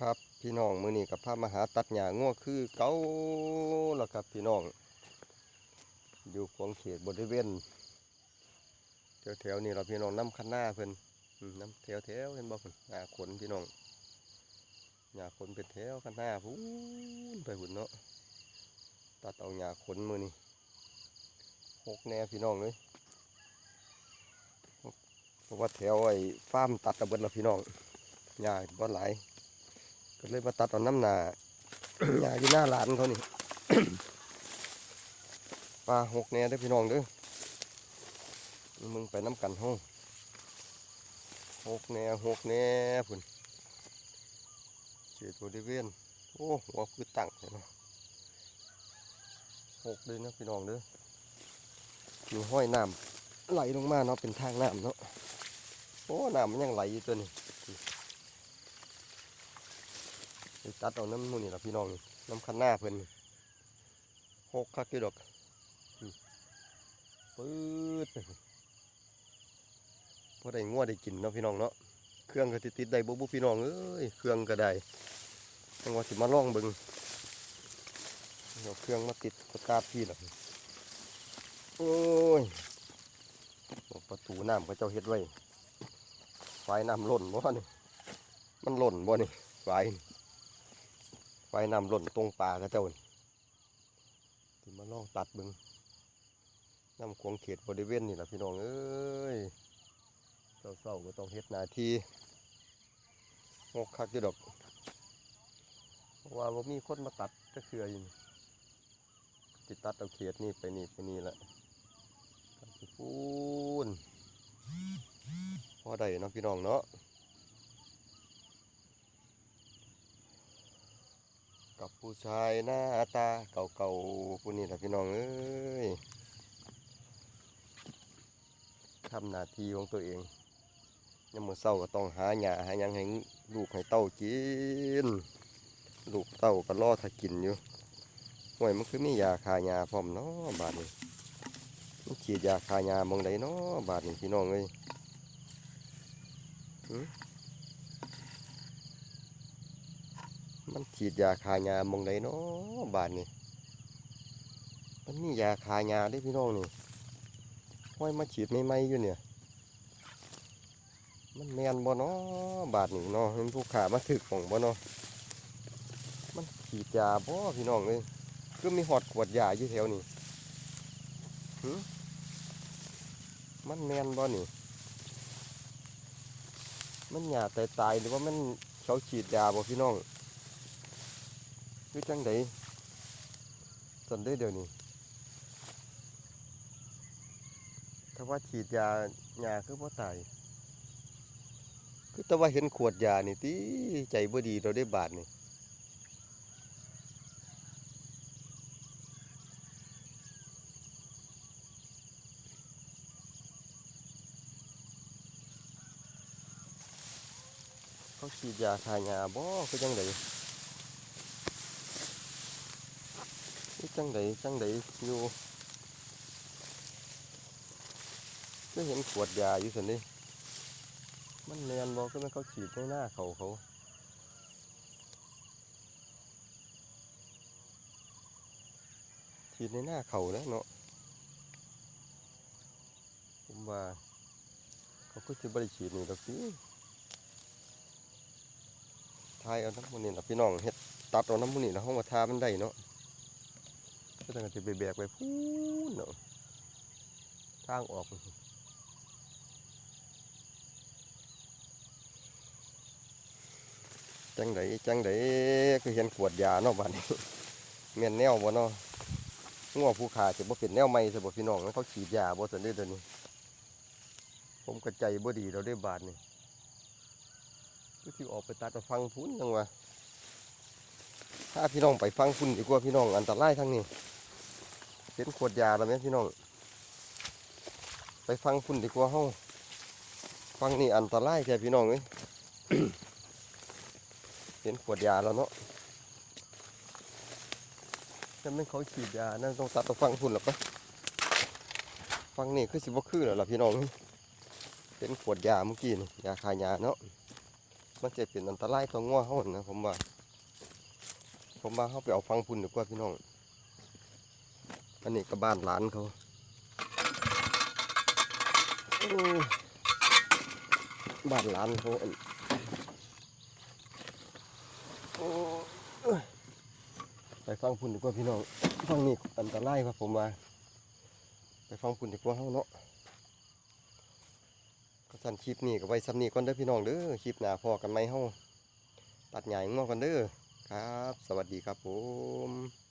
ครับพี่น้องมือนี้กับพามาหาตัดหญ้างัวคือเก่าแล้วครับพี่น้อง อยู่ขวงเขตบริเวณแถวๆนี่เราพี่น้องน้ำคันหน้าเพิ่นอืมน้ำแถวๆเห็นบ่เพิ่นหญ้าขนพี่น้องหญ้าขนเป็นแถวคันหน้าพูนไปหุ่นเนาะตัดเอาหญ้าขนมือนี้หกแน่พี่น้องเลยเพราะว่าแถวไอ้ฟาร์มตัดตะเบิดแล้วพี่น้องหญ้าบ่หลาย ก็เลยมาตัดเอาน้ำหนาหญ้าอยู่หน้าร้านเขานี่ปลาหกแหน่ได้พี่น้องเด้อนี่มึงไปน้ำกันห้องหกแน่หกแน่พุ่นเฉียดบริเวณโอ้หัวคือตั้งเห็นไหมหกเลยนะพี่น้องเด้อมีห้อยน้ำไหลลงมาเนาะเป็นทางน้ำเนาะโอ้น้ำมันยังไหลอยู่ตัวนี้ ไป ตัดเอาน้ำมูนี่ละพี่น้องน้ำคันหน้าเพิ่นหกคักกี่ดอกปื๊ดพุ่นพอได้งัวได้กินเนาะพี่น้องเนาะเครื่องก็ติดติดได้บุบุพี่น้องเอ้ยเครื่องก็ได้จังหวะสิมาล่องบิ่งเอาเครื่องมาติดสตาร์ทพี่ละโอ้ยประตูน้ำเขาเจ้าเฮ็ดไว้ไฟน้ำหล่นบ่นี่มันหล่นบ่นี่ไฟ ไฟน้ำหล่นตรงป่ากระเจ้าที่มาลองตัดบึงน้ำขวงเขตบริเวณนี่แหละพี่น้องเอ้ยเศร้าๆก็ต้องเฮ็ดนาทีงกคักอยู่ดอกเพราว่ามีคนมาตัดก็คืออยู่ติดตัดเอาเขตนี่ไปนี่ไปนี่แหละปูนพอได้เนาะพี่น้องเนาะ กับ ผู้ชายหน้าตาเก่าๆผู้นี้แหละพี่น้องเอ้ยทำหน้าที่ของตัวเองยามมื้อเช้าก็ต้องหาหญ้าหาหยังให้ลูกให้เต้ากิน ลูกเต้าก็รอถ้ากินอยู่ห่วยมันคือมียาคาหญ้าพร้อมเนาะบาดนี้มันฉีดยาคาหญ้ามองใดเนาะบาดนี้พี่น้องเอ้ยหึ มันฉีดยาคายามองไดเนาะบาดนี่มันมียาคายาได้พี่น้องนี่ห้อยมาฉีดใหม่ๆอยู่เนี่ย มันแมนบ่เนาะบาดนี่เนาะมันผู้ขามาถึกของบ่เนาะมันฉีดยาบ่พี่น้องเอ้ยคือมีหอดขวดยาอยู่แถวนี่หึมันแมนบ่นี่ มันหยาตายตายๆหรือว่ามันเขาฉีดยาบ่พี่น้อง คือจังไดสันได้เดี๋ยวนี้ ถ้าว่าฉีดยายาคือบ่ตายคือแต่ว่าเห็นขวดยานี่ติใจบ่ดีเราได้บาทนี่เขาฉีดยาคายาบ่คือจังได นี่จังไดจังไดอยู่ไม่เห็นขวดยาอยู่สันนี่มันเนียนบอกก็มันเขาฉีดในหน้าเขาเขาฉีดในหน้าเขาแล้วเนาะผมว่า เขาก็จะบริฉีดนี่ดอกสิทายเอาน้ำมันนี่ละพี่น้องเฮ็ดตัดเอาน้ำมันนี่ละห้องมาทามันได้เนาะ ก็ต้องจะไปแบกไปพูนเนาะทางออกจังไดจังไดคือเห็นขวดยาเนาะบ้านนี้เมียนแนวบ่เนาะงัวงผู้ขาจะบ่เป็นแนวใหม่ซะบ่พี่น้องเขาฉีดยาบ่ซั่นเด้อเดี๋ยวนี้ ผมก็ใจบ่ดีเราได้บาดนี่ก็สิออกไปตัดฟังพุ่นจังวะถ้าพี่น้องไปฟังพุ่นดีกว่าพี่น้องอันตรายทางนี้ เห็นขวดยาแล้วไหมพี่น้อง ไปฟังพุ่นดีกว่าเฮาฟังนี่อันตรายแค่พี่น้องเอ้ยเห็นขวดยาแล้วเนาะแต่ไม่นเขาฉีดยานั่นต้องตัดต้องฟังพุ่นหรอกปะฟังนี่คือสิบ่คือแล้วล่ะพี่น้องเอ้ยเห็นขวดยาเมื่อกี้นี่ยาคายาเนาะมันจะเป็นอันตรายต่องัวเขานะผมว่า ผมว่าเขาไปเอาฟังพุ่นดีกว่าพี่น้อง อันนี้ก็บ้านหลานเขาบ้านหลานเขาอันไปฟังพุ่นดีกว่าพี่น้องฟังนี่อันตรายครับผมว่า ไปฟังพุ่นดีกว่าเขาเนาะก็สั่นคลิปนี้ก็ไว้ซ้ำนี้ก่อนเด้อพี่น้องเด้อคลิปหน้าพอกันไหมเฮาตัดใหญ่งอกกันเด้อครับ สวัสดีครับผม